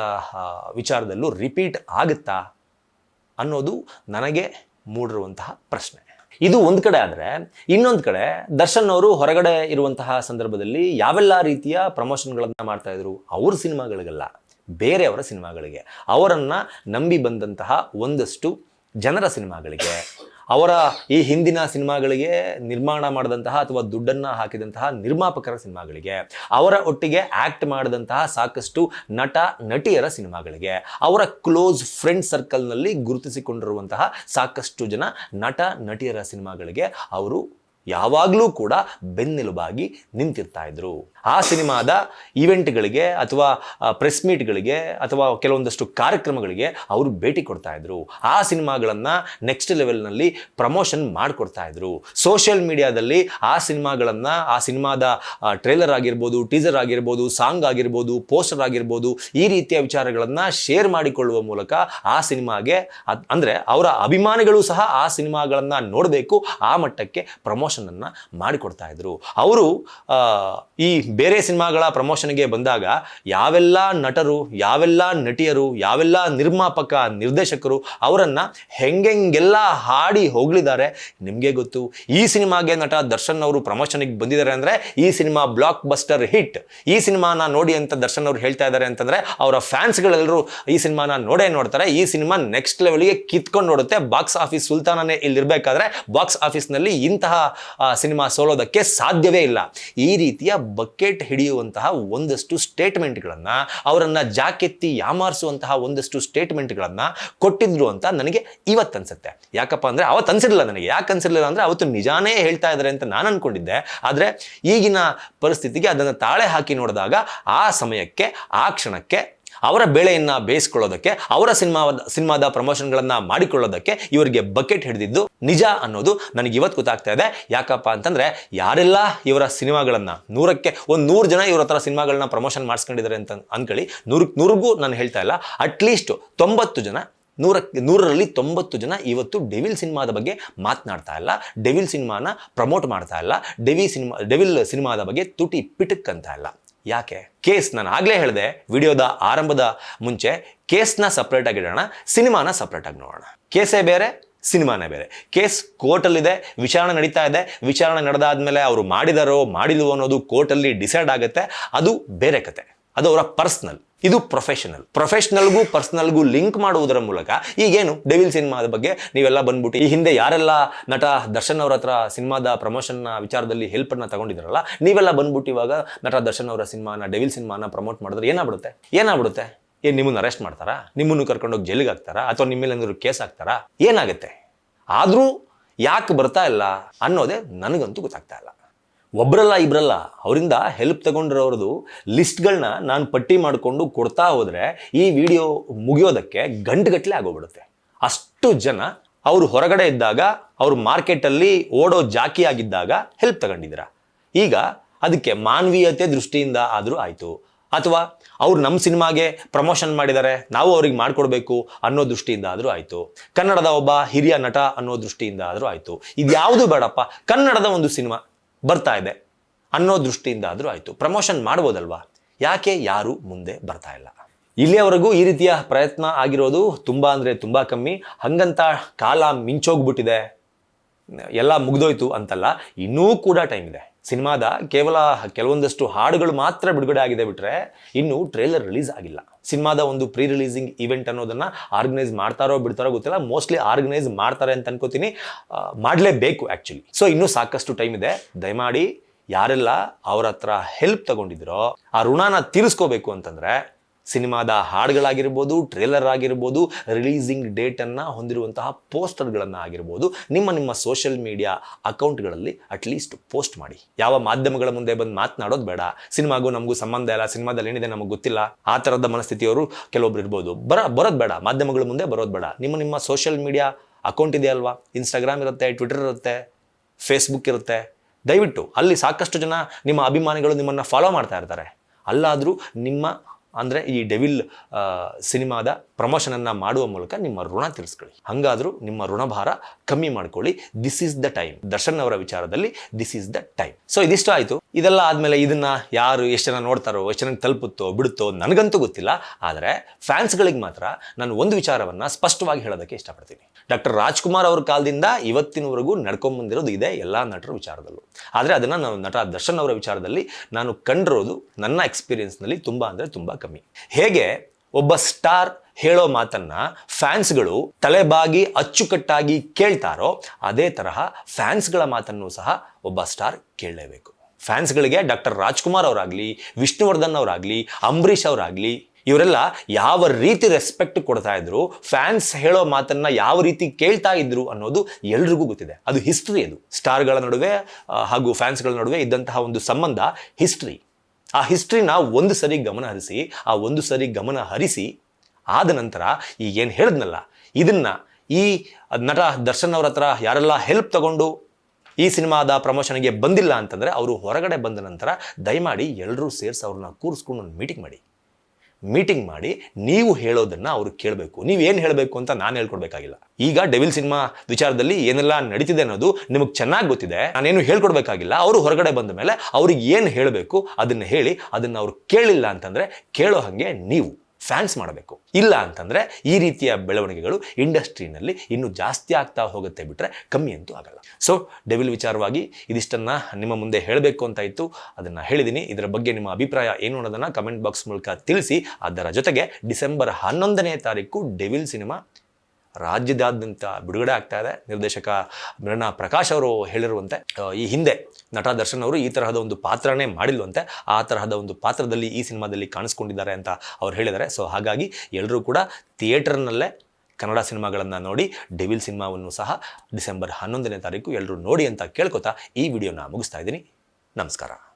ವಿಚಾರದಲ್ಲೂ ರಿಪೀಟ್ ಆಗುತ್ತಾ ಅನ್ನೋದು ನನಗೆ ಮೂಡಿರುವಂತಹ ಪ್ರಶ್ನೆ. ಇದು ಒಂದು ಕಡೆ ಆದರೆ, ಇನ್ನೊಂದು ಕಡೆ ದರ್ಶನ್ ಅವರು ಹೊರಗಡೆ ಇರುವಂತಹ ಸಂದರ್ಭದಲ್ಲಿ ಯಾವೆಲ್ಲ ರೀತಿಯ ಪ್ರಮೋಷನ್ಗಳನ್ನು ಮಾಡ್ತಾ ಇದ್ರು? ಅವ್ರ ಸಿನಿಮಾಗಳಿಗೆಲ್ಲ ಬೇರೆಯವರ ಸಿನಿಮಾಗಳಿಗೆ. ಅವರನ್ನು ನಂಬಿ ಬಂದಂತಹ ಒಂದಷ್ಟು ಜನರ ಸಿನಿಮಾಗಳಿಗೆ. ಅವರ ಈ ಹಿಂದಿನ ಸಿನಿಮಾಗಳಿಗೆ ನಿರ್ಮಾಣ ಮಾಡಿದಂತಹ ಅಥವಾ ದುಡ್ಡನ್ನು ಹಾಕಿದಂತಹ ನಿರ್ಮಾಪಕರ ಸಿನಿಮಾಗಳಿಗೆ, ಅವರ ಒಟ್ಟಿಗೆ ಆ್ಯಕ್ಟ್ ಮಾಡಿದಂತಹ ಸಾಕಷ್ಟು ನಟ, ನಟಿಯರ ಸಿನಿಮಾಗಳಿಗೆ, ಅವರ ಕ್ಲೋಸ್ ಫ್ರೆಂಡ್ ಸರ್ಕಲ್ನಲ್ಲಿ ಗುರುತಿಸಿಕೊಂಡಿರುವಂತಹ ಸಾಕಷ್ಟು ಜನ ನಟ, ನಟಿಯರ ಸಿನಿಮಾಗಳಿಗೆ ಅವರು ಯಾವಾಗಲೂ ಕೂಡ ಬೆನ್ನೆಲುಬಾಗಿ ನಿಂತಿರ್ತಾ ಇದ್ರು. ಆ ಸಿನಿಮಾದ ಈವೆಂಟ್ಗಳಿಗೆ ಅಥವಾ ಪ್ರೆಸ್ ಮೀಟ್ಗಳಿಗೆ ಅಥವಾ ಕೆಲವೊಂದಷ್ಟು ಕಾರ್ಯಕ್ರಮಗಳಿಗೆ ಅವರು ಭೇಟಿ ಕೊಡ್ತಾ ಇದ್ರು. ಆ ಸಿನಿಮಾಗಳನ್ನು ನೆಕ್ಸ್ಟ್ ಲೆವೆಲ್ನಲ್ಲಿ ಪ್ರಮೋಷನ್ ಮಾಡಿಕೊಡ್ತಾ ಇದ್ರು. ಸೋಷಿಯಲ್ ಮೀಡಿಯಾದಲ್ಲಿ ಆ ಸಿನಿಮಾಗಳನ್ನು, ಆ ಸಿನಿಮಾದ ಟ್ರೇಲರ್ ಆಗಿರ್ಬೋದು, ಟೀಸರ್ ಆಗಿರ್ಬೋದು, ಸಾಂಗ್ ಆಗಿರ್ಬೋದು, ಪೋಸ್ಟರ್ ಆಗಿರ್ಬೋದು, ಈ ರೀತಿಯ ವಿಚಾರಗಳನ್ನು ಶೇರ್ ಮಾಡಿಕೊಳ್ಳುವ ಮೂಲಕ ಆ ಸಿನಿಮಾಗೆ ಅಂದರೆ ಅವರ ಅಭಿಮಾನಿಗಳು ಸಹ ಆ ಸಿನಿಮಾಗಳನ್ನು ನೋಡಬೇಕು, ಆ ಮಟ್ಟಕ್ಕೆ ಪ್ರಮೋಷನನ್ನು ಮಾಡಿಕೊಡ್ತಾ ಇದ್ರು. ಅವರು ಈ ಬೇರೆ ಸಿನಿಮಾಗಳ ಪ್ರಮೋಷನ್ಗೆ ಬಂದಾಗ ಯಾವೆಲ್ಲ ನಟರು, ಯಾವೆಲ್ಲ ನಟಿಯರು, ಯಾವೆಲ್ಲ ನಿರ್ಮಾಪಕ, ನಿರ್ದೇಶಕರು ಅವರನ್ನು ಹೆಂಗೆಂಗೆಲ್ಲ ಹಾಡಿ ಹೋಗಲಿದ್ದಾರೆ ನಿಮಗೆ ಗೊತ್ತು. ಈ ಸಿನಿಮಾಗೆ ನಟ ದರ್ಶನ್ ಅವರು ಪ್ರಮೋಷನ್ಗೆ ಬಂದಿದ್ದಾರೆ ಅಂದರೆ ಈ ಸಿನಿಮಾ ಬ್ಲಾಕ್ ಬಸ್ಟರ್ ಹಿಟ್. ಈ ಸಿನಿಮಾನ ನೋಡಿ ಅಂತ ದರ್ಶನ್ ಅವರು ಹೇಳ್ತಾ ಇದ್ದಾರೆ ಅಂತಂದರೆ ಅವರ ಫ್ಯಾನ್ಸ್ಗಳೆಲ್ಲರೂ ಈ ಸಿನಿಮಾನ ನೋಡೇ ನೋಡ್ತಾರೆ. ಈ ಸಿನಿಮಾ ನೆಕ್ಸ್ಟ್ ಲೆವೆಲ್ಗೆ ಕಿತ್ಕೊಂಡು ನೋಡುತ್ತೆ. ಬಾಕ್ಸ್ ಆಫೀಸ್ ಸುಲ್ತಾನನೇ ಇಲ್ಲಿರಬೇಕಾದ್ರೆ ಬಾಕ್ಸ್ ಆಫೀಸ್ನಲ್ಲಿ ಇಂತಹ ಸಿನಿಮಾ ಸೋಲೋದಕ್ಕೆ ಸಾಧ್ಯವೇ ಇಲ್ಲ. ಈ ರೀತಿಯ ಬಕೆಟ್ ಹಿಡಿಯುವಂತಹ ಒಂದಷ್ಟು ಸ್ಟೇಟ್ಮೆಂಟ್ಗಳನ್ನು ಅವರನ್ನು ಜಾಕೆತ್ತಿ ಯಾಮಾರಿಸುವಂತಹ ಒಂದಷ್ಟು ಸ್ಟೇಟ್ಮೆಂಟ್ಗಳನ್ನು ಕೊಟ್ಟಿದ್ರು ಅಂತ ನನಗೆ ಇವತ್ತು ಅನ್ಸುತ್ತೆ. ಯಾಕಪ್ಪ ಅಂದರೆ ಅವತ್ತು ಅನ್ಸಿರ್ಲಿಲ್ಲ ನನಗೆ. ಯಾಕೆ ಅನ್ಸಿರ್ಲಿಲ್ಲ ಅಂದರೆ ಅವತ್ತು ನಿಜಾನೇ ಹೇಳ್ತಾ ಇದ್ದಾರೆ ಅಂತ ನಾನು ಅನ್ಕೊಂಡಿದ್ದೆ. ಆದರೆ ಈಗಿನ ಪರಿಸ್ಥಿತಿಗೆ ಅದನ್ನು ತಾಳೆ ಹಾಕಿ ನೋಡಿದಾಗ ಆ ಸಮಯಕ್ಕೆ, ಆ ಕ್ಷಣಕ್ಕೆ ಅವರ ಬೇಳೆಯನ್ನು ಬೇಯಿಸ್ಕೊಳ್ಳೋದಕ್ಕೆ, ಅವರ ಸಿನಿಮಾದ ಸಿನಿಮಾದ ಪ್ರಮೋಷನ್ಗಳನ್ನು ಮಾಡಿಕೊಳ್ಳೋದಕ್ಕೆ ಇವರಿಗೆ ಬಕೆಟ್ ಹಿಡಿದಿದ್ದು ನಿಜ ಅನ್ನೋದು ನನಗೆ ಇವತ್ತು ಗೊತ್ತಾಗ್ತಾ ಇದೆ. ಯಾಕಪ್ಪ ಅಂತಂದರೆ ಯಾರೆಲ್ಲ ಇವರ ಸಿನಿಮಾಗಳನ್ನು ನೂರಕ್ಕೆ, ಒಂದು ನೂರು ಜನ ಇವರ ಹತ್ರ ಸಿನಿಮಾಗಳನ್ನ ಪ್ರಮೋಷನ್ ಮಾಡಿಸ್ಕೊಂಡಿದ್ದಾರೆ ಅಂತ ಅಂದ್ಕೊಳ್ಳಿ ನೂರಕ್ಕೆ ನೂರಿಗೂ ನಾನು ಹೇಳ್ತಾ ಇಲ್ಲ. ಅಟ್ಲೀಸ್ಟ್ ತೊಂಬತ್ತು ಜನ, ನೂರಕ್ಕೆ ನೂರರಲ್ಲಿ ತೊಂಬತ್ತು ಜನ ಇವತ್ತು ಡೆವಿಲ್ ಸಿನಿಮಾದ ಬಗ್ಗೆ ಮಾತನಾಡ್ತಾ ಇಲ್ಲ. ಡೆವಿಲ್ ಸಿನಿಮಾನ ಪ್ರಮೋಟ್ ಮಾಡ್ತಾ ಇಲ್ಲ. ಡೆವಿ ಸಿನಿಮಾ, ಡೆವಿಲ್ ಸಿನಿಮಾದ ಬಗ್ಗೆ ತುಟಿ ಪಿಟಕ್ ಅಂತ ಇಲ್ಲ. ಯಾಕೆ? ಕೇಸ್ ನಾನು ಆಗಲೇ ಹೇಳಿದೆ, ವಿಡಿಯೋದ ಆರಂಭದ ಮುಂಚೆ ಕೇಸ್ನ ಸಪ್ರೇಟಾಗಿ ಇಡೋಣ, ಸಿನಿಮಾನ ಸಪ್ರೇಟಾಗಿ ನೋಡೋಣ. ಕೇಸೇ ಬೇರೆ, ಸಿನಿಮಾನೇ ಬೇರೆ. ಕೇಸ್ ಕೋರ್ಟಲ್ಲಿದೆ, ವಿಚಾರಣೆ ನಡೀತಾ ಇದೆ. ವಿಚಾರಣೆ ನಡೆದಾದ್ಮೇಲೆ ಅವರು ಮಾಡಿದಾರೋ, ಮಾಡಿಲ್ವೋ ಅನ್ನೋದು ಕೋರ್ಟಲ್ಲಿ ಡಿಸೈಡ್ ಆಗುತ್ತೆ. ಅದು ಬೇರೆ ಕತೆ. ಅದು ಅವರ ಪರ್ಸ್ನಲ್ ಇದು ಪ್ರೊಫೆಷನಲ್ ಪ್ರೊಫೆಷನಲ್ಗೂ ಪರ್ಸನಲ್ಗೂ ಲಿಂಕ್ ಮಾಡುವುದರ ಮೂಲಕ ಈಗೇನು ಡೆವಿಲ್ ಸಿನಿಮಾದ ಬಗ್ಗೆ ನೀವೆಲ್ಲ ಬಂದ್ಬಿಟ್ಟು ಈ ಹಿಂದೆ ಯಾರೆಲ್ಲ ನಟ ದರ್ಶನ್ ಅವ್ರ ಹತ್ರ ಸಿನಿಮಾದ ಪ್ರಮೋಷನ್ನ ವಿಚಾರದಲ್ಲಿ ಹೆಲ್ಪನ್ನು ತಗೊಂಡಿದ್ರಲ್ಲ, ನೀವೆಲ್ಲ ಬಂದ್ಬಿಟ್ಟು ಇವಾಗ ನಟ ದರ್ಶನ್ ಅವರ ಸಿನಿಮಾನ ಡೆವಿಲ್ ಸಿನಿಮಾನ ಪ್ರಮೋಟ್ ಮಾಡಿದ್ರೆ ಏನಾಗ್ಬಿಡುತ್ತೆ? ಏನಾಗ್ಬಿಡುತ್ತೆ? ಏನು ನಿಮ್ಮನ್ನು ಅರೆಸ್ಟ್ ಮಾಡ್ತಾರಾ? ನಿಮ್ಮನ್ನು ಕರ್ಕೊಂಡೋಗಿ ಜೈಲಿಗೆ ಹಾಕ್ತಾರಾ? ಅಥವಾ ನಿಮ್ಮ ಮೇಲೆ ಕೇಸ್ ಹಾಕ್ತಾರಾ? ಏನಾಗುತ್ತೆ? ಆದರೂ ಯಾಕೆ ಬರ್ತಾ ಇಲ್ಲ ಅನ್ನೋದೇ ನನಗಂತೂ ಗೊತ್ತಾಗ್ತಾ ಇಲ್ಲ. ಒಬ್ಬರಲ್ಲ ಇಬ್ಬರಲ್ಲ ಅವರಿಂದ ಹೆಲ್ಪ್ ತಗೊಂಡಿರೋರದು ಲಿಸ್ಟ್ಗಳನ್ನ ನಾನು ಪಟ್ಟಿ ಮಾಡಿಕೊಂಡು ಕೊಡ್ತಾ ಹೋದರೆ ಈ ವಿಡಿಯೋ ಮುಗಿಯೋದಕ್ಕೆ ಗಂಟುಗಟ್ಟಲೆ ಆಗೋಗ್ಬಿಡುತ್ತೆ. ಅಷ್ಟು ಜನ ಅವರು ಹೊರಗಡೆ ಇದ್ದಾಗ, ಅವರು ಮಾರ್ಕೆಟಲ್ಲಿ ಓಡೋ ಜಾಕಿ ಆಗಿದ್ದಾಗ ಹೆಲ್ಪ್ ತಗೊಂಡಿದ್ದೀರ? ಈಗ ಅದಕ್ಕೆ ಮಾನವೀಯತೆ ದೃಷ್ಟಿಯಿಂದ ಆದರೂ ಆಯಿತು. ಅಥವಾ ಅವ್ರು ನಮ್ಮ ಸಿನಿಮಾಗೆ ಪ್ರಮೋಷನ್ ಮಾಡಿದ್ದಾರೆ ನಾವು ಅವ್ರಿಗೆ ಮಾಡಿಕೊಡ್ಬೇಕು ಅನ್ನೋ ದೃಷ್ಟಿಯಿಂದ ಆದರೂ ಆಯಿತು. ಕನ್ನಡದ ಒಬ್ಬ ಹಿರಿಯ ನಟ ಅನ್ನೋ ದೃಷ್ಟಿಯಿಂದ ಆದರೂ ಆಯಿತು. ಇದ್ಯಾವುದು ಬೇಡಪ್ಪ, ಕನ್ನಡದ ಒಂದು ಸಿನಿಮಾ. ಬರ್ತಾ ಇದೆ. ಅನ್ನೋ ದೃಷ್ಟಿಯಿಂದ ಆದರೂ ಆಯಿತು. ಪ್ರಮೋಷನ್ ಮಾಡ್ಬೋದಲ್ವಾ? ಯಾಕೆ ಯಾರೂ ಮುಂದೆ ಬರ್ತಾ ಇಲ್ಲ? ಇಲ್ಲಿಯವರೆಗೂ ಈ ರೀತಿಯ ಪ್ರಯತ್ನ ಆಗಿರೋದು ತುಂಬ ಅಂದರೆ ತುಂಬ ಕಮ್ಮಿ. ಹಂಗಂತ ಕಾಲ ಮಿಂಚೋಗ್ಬಿಟ್ಟಿದೆ. ಎಲ್ಲ ಮುಗ್ದೋಯ್ತು ಅಂತಲ್ಲ, ಇನ್ನೂ ಕೂಡ ಟೈಮ್ ಇದೆ. ಸಿನಿಮಾದ ಕೇವಲ ಕೆಲವೊಂದಷ್ಟು ಹಾಡುಗಳು ಮಾತ್ರ ಬಿಡುಗಡೆ ಆಗಿದೆ ಬಿಟ್ರೆ ಇನ್ನು ಟ್ರೇಲರ್ ರಿಲೀಸ್ ಆಗಿಲ್ಲ. ಸಿನಿಮಾದ ಒಂದು ಪ್ರೀ ರಿಲೀಸಿಂಗ್ ಇವೆಂಟ್ ಅನ್ನೋದನ್ನ ಆರ್ಗನೈಸ್ ಮಾಡ್ತಾರೋ ಬಿಡ್ತಾರೋ ಗೊತ್ತಿಲ್ಲ. ಮೋಸ್ಟ್ಲಿ ಆರ್ಗನೈಸ್ ಮಾಡ್ತಾರೆ ಅಂತ ಅನ್ಕೋತೀನಿ. ಮಾಡಲೇಬೇಕು ಆ್ಯಕ್ಚುಲಿ ಸೊ, ಇನ್ನೂ ಸಾಕಷ್ಟು ಟೈಮ್ ಇದೆ. ದಯಮಾಡಿ ಯಾರೆಲ್ಲ ಅವ್ರ ಹತ್ರ ಹೆಲ್ಪ್ ತಗೊಂಡಿದ್ರೋ ಆ ಋಣನ ತೀರಿಸ್ಕೋಬೇಕು ಅಂತಂದ್ರೆ ಸಿನಿಮಾದ ಹಾಡುಗಳಾಗಿರ್ಬೋದು ಟ್ರೇಲರ್ ಆಗಿರ್ಬೋದು ರಿಲೀಸಿಂಗ್ ಡೇಟನ್ನು ಹೊಂದಿರುವಂತಹ ಪೋಸ್ಟರ್ಗಳನ್ನು ಆಗಿರ್ಬೋದು, ನಿಮ್ಮ ನಿಮ್ಮ ಸೋಷಿಯಲ್ ಮೀಡಿಯಾ ಅಕೌಂಟ್ಗಳಲ್ಲಿ ಅಟ್ಲೀಸ್ಟ್ ಪೋಸ್ಟ್ ಮಾಡಿ. ಯಾವ ಮಾಧ್ಯಮಗಳ ಮುಂದೆ ಬಂದು ಮಾತನಾಡೋದು ಬೇಡ. ಸಿನಿಮಾಗೂ ನಮಗೂ ಸಂಬಂಧ ಇಲ್ಲ, ಸಿನಿಮಾದಲ್ಲಿ ಏನಿದೆ ನಮಗೆ ಗೊತ್ತಿಲ್ಲ. ಆ ಥರದ ಮನಸ್ಥಿತಿಯವರು ಕೆಲವೊಬ್ರು ಇರ್ಬೋದು. ಬರ, ಬರೋದು ಬೇಡ, ಮಾಧ್ಯಮಗಳ ಮುಂದೆ ಬರೋದು ಬೇಡ. ನಿಮ್ಮ ನಿಮ್ಮ ಸೋಷಿಯಲ್ ಮೀಡಿಯಾ ಅಕೌಂಟ್ ಇದೆ ಅಲ್ವಾ? ಇನ್ಸ್ಟಾಗ್ರಾಮ್ ಇರುತ್ತೆ ಟ್ವಿಟರ್ ಇರುತ್ತೆ ಫೇಸ್ಬುಕ್ ಇರುತ್ತೆ. ದಯವಿಟ್ಟು ಅಲ್ಲಿ ಸಾಕಷ್ಟು ಜನ ನಿಮ್ಮ ಅಭಿಮಾನಿಗಳು ನಿಮ್ಮನ್ನು ಫಾಲೋ ಮಾಡ್ತಾ ಇರ್ತಾರೆ. ಅಲ್ಲಾದರೂ ನಿಮ್ಮ ಅಂದರೆ ಈ ಡೆವಿಲ್ ಸಿನಿಮಾದ ಪ್ರಮೋಷನನ್ನು ಮಾಡುವ ಮೂಲಕ ನಿಮ್ಮ ಋಣ ತಿಳಿಸ್ಕೊಳ್ಳಿ ಹಾಗಾದರೂ ನಿಮ್ಮ ಋಣಭಾರ ಕಮ್ಮಿ ಮಾಡ್ಕೊಳ್ಳಿ. This is the time Darshan ಅವರ ವಿಚಾರದಲ್ಲಿ this is the time so ಇದಿಷ್ಟು ಆಯಿತು. ಇದೆಲ್ಲ ಆದಮೇಲೆ ಇದನ್ನು ಯಾರು ಎಷ್ಟು ಜನ ನೋಡ್ತಾರೋ, ಎಷ್ಟು ಜನ ತಲುಪುತ್ತೋ, ಬಿಡುತ್ತೋ ನನಗಂತೂ ಗೊತ್ತಿಲ್ಲ. ಆದರೆ ಫ್ಯಾನ್ಸ್ಗಳಿಗೆ ಮಾತ್ರ ನಾನು ಒಂದು ವಿಚಾರವನ್ನು ಸ್ಪಷ್ಟವಾಗಿ ಹೇಳೋದಕ್ಕೆ ಇಷ್ಟಪಡ್ತೀನಿ. ಡಾಕ್ಟರ್ ರಾಜ್ಕುಮಾರ್ ಅವ್ರ ಕಾಲದಿಂದ ಇವತ್ತಿನವರೆಗೂ ನಡ್ಕೊಂಬಂದಿರೋದು ಇದೆ ಎಲ್ಲ ನಟರ ವಿಚಾರದಲ್ಲೂ. ಆದರೆ ಅದನ್ನು ನಾನು ನಟ ದರ್ಶನ್ ಅವರ ವಿಚಾರದಲ್ಲಿ ನಾನು ಕಂಡಿರೋದು ನನ್ನ ಎಕ್ಸ್ಪೀರಿಯನ್ಸ್ನಲ್ಲಿ ತುಂಬ ಅಂದರೆ ತುಂಬ ಕಮ್ಮಿ. ಹೇಗೆ ಒಬ್ಬ ಸ್ಟಾರ್ ಹೇಳೋ ಮಾತನ್ನ ಫ್ಯಾನ್ಸ್ಗಳು ತಲೆಬಾಗಿ ಅಚ್ಚುಕಟ್ಟಾಗಿ ಕೇಳ್ತಾರೋ, ಅದೇ ತರಹ ಫ್ಯಾನ್ಸ್ಗಳ ಮಾತನ್ನು ಸಹ ಒಬ್ಬ ಸ್ಟಾರ್ ಕೇಳಲೇಬೇಕು. ಫ್ಯಾನ್ಸ್ಗಳಿಗೆ ಡಾಕ್ಟರ್ ರಾಜ್ಕುಮಾರ್ ಅವರಾಗಲಿ, ವಿಷ್ಣುವರ್ಧನ್ ಅವರಾಗಲಿ, ಅಂಬರೀಷ್ ಅವರಾಗಲಿ, ಇವರೆಲ್ಲ ಯಾವ ರೀತಿ ರೆಸ್ಪೆಕ್ಟ್ ಕೊಡ್ತಾ ಇದ್ರು ಫ್ಯಾನ್ಸ್ ಹೇಳೋ ಮಾತನ್ನ ಯಾವ ರೀತಿ ಕೇಳ್ತಾ ಇದ್ರು ಅನ್ನೋದು ಎಲ್ರಿಗೂ ಗೊತ್ತಿದೆ. ಅದು ಹಿಸ್ಟ್ರಿ ಅದು. ಸ್ಟಾರ್ಗಳ ನಡುವೆ ಹಾಗೂ ಫ್ಯಾನ್ಸ್ಗಳ ನಡುವೆ ಇದ್ದಂತಹ ಒಂದು ಸಂಬಂಧ ಹಿಸ್ಟ್ರಿ ಆ ಹಿಸ್ಟ್ರಿನ ಒಂದು ಸರಿ ಗಮನ ಹರಿಸಿ, ಆ ಒಂದು ಸರಿ ಗಮನ ಹರಿಸಿ, ಆದ ನಂತರ ಈಗ ಏನು ಹೇಳಿದ್ನಲ್ಲ, ಇದನ್ನು ಈ ನಟ ದರ್ಶನ್ ಅವ್ರ ಹತ್ರ ಯಾರೆಲ್ಲ ಹೆಲ್ಪ್ ತಗೊಂಡು ಈ ಸಿನಿಮಾದ ಪ್ರಮೋಷನ್ಗೆ ಬಂದಿಲ್ಲ ಅಂತಂದರೆ ಅವರು ಹೊರಗಡೆ ಬಂದ ನಂತರ ದಯಮಾಡಿ ಎಲ್ಲರೂ ಸೇರಿಸಿ ಅವ್ರನ್ನ ಕೂರಿಸ್ಕೊಂಡು ಒಂದು ಮೀಟಿಂಗ್ ಮಾಡಿ. ಮೀಟಿಂಗ್ ಮಾಡಿ ನೀವು ಹೇಳೋದನ್ನು ಅವರು ಕೇಳಬೇಕು. ನೀವೇನು ಹೇಳಬೇಕು ಅಂತ ನಾನು ಹೇಳ್ಕೊಡ್ಬೇಕಾಗಿಲ್ಲ. ಈಗ ಡೆವಿಲ್ ಸಿನಿಮಾ ವಿಚಾರದಲ್ಲಿ ಏನೆಲ್ಲ ನಡೀತಿದೆ ಅನ್ನೋದು ನಿಮಗೆ ಚೆನ್ನಾಗಿ ಗೊತ್ತಿದೆ. ನಾನೇನು ಹೇಳ್ಕೊಡ್ಬೇಕಾಗಿಲ್ಲ. ಅವರು ಹೊರಗಡೆ ಬಂದ ಮೇಲೆ ಅವ್ರಿಗೆ ಏನು ಹೇಳಬೇಕು ಅದನ್ನು ಹೇಳಿ ಅದನ್ನು ಅವ್ರು ಕೇಳಿಲ್ಲ ಅಂತಂದರೆ ಕೇಳೋ ಹಾಗೆ ನೀವು. ಫ್ಯಾನ್ಸ್ ಮಾಡಬೇಕು. ಇಲ್ಲ ಅಂತಂದರೆ ಈ ರೀತಿಯ ಬೆಳವಣಿಗೆಗಳು ಇಂಡಸ್ಟ್ರಿನಲ್ಲಿ ಇನ್ನೂ ಜಾಸ್ತಿ ಆಗ್ತಾ ಹೋಗುತ್ತೆ ಬಿಟ್ಟರೆ ಕಮ್ಮಿ ಅಂತೂ ಆಗಲ್ಲ. ಸೊ ಡೆವಿಲ್ ವಿಚಾರವಾಗಿ ಇದಿಷ್ಟನ್ನು ನಿಮ್ಮ ಮುಂದೆ ಹೇಳಬೇಕು ಅಂತ ಇತ್ತು. ಅದನ್ನು ಹೇಳಿದ್ದೀನಿ ಇದರ ಬಗ್ಗೆ ನಿಮ್ಮ ಅಭಿಪ್ರಾಯ ಏನು ಅನ್ನೋದನ್ನು ಕಮೆಂಟ್ ಬಾಕ್ಸ್ ಮೂಲಕ ತಿಳಿಸಿ. ಅದರ ಜೊತೆಗೆ ಡಿಸೆಂಬರ್ ಹನ್ನೊಂದನೇ ತಾರೀಕು ಡೆವಿಲ್ ಸಿನಿಮಾ ರಾಜ್ಯದಾದ್ಯಂತ ಬಿಡುಗಡೆ ಆಗ್ತಾ ಇದೆ. ನಿರ್ದೇಶಕ ಮೃಣ ಪ್ರಕಾಶ್ ಅವರು ಹೇಳಿರುವಂತೆ ಈ ಹಿಂದೆ ನಟ ದರ್ಶನ್ ಅವರು ಈ ತರಹದ ಒಂದು ಪಾತ್ರನೇ ಮಾಡಿಲ್ವಂತೆ, ಆ ತರಹದ ಒಂದು ಪಾತ್ರದಲ್ಲಿ ಈ ಸಿನಿಮಾದಲ್ಲಿ ಕಾಣಿಸ್ಕೊಂಡಿದ್ದಾರೆ ಅಂತ ಅವ್ರು ಹೇಳಿದ್ದಾರೆ. ಸೊ, ಹಾಗಾಗಿ ಎಲ್ಲರೂ ಕೂಡ ಥಿಯೇಟರ್ನಲ್ಲೇ ಕನ್ನಡ ಸಿನಿಮಾಗಳನ್ನು ನೋಡಿ, ಡೆವಿಲ್ ಸಿನಿಮಾವನ್ನು ಸಹ ಡಿಸೆಂಬರ್ ಹನ್ನೊಂದನೇ ತಾರೀಕು ಎಲ್ಲರೂ ನೋಡಿ ಅಂತ ಕೇಳ್ಕೊತಾ ಈ ವಿಡಿಯೋನ ಮುಗಿಸ್ತಾ ಇದ್ದೀನಿ. ನಮಸ್ಕಾರ.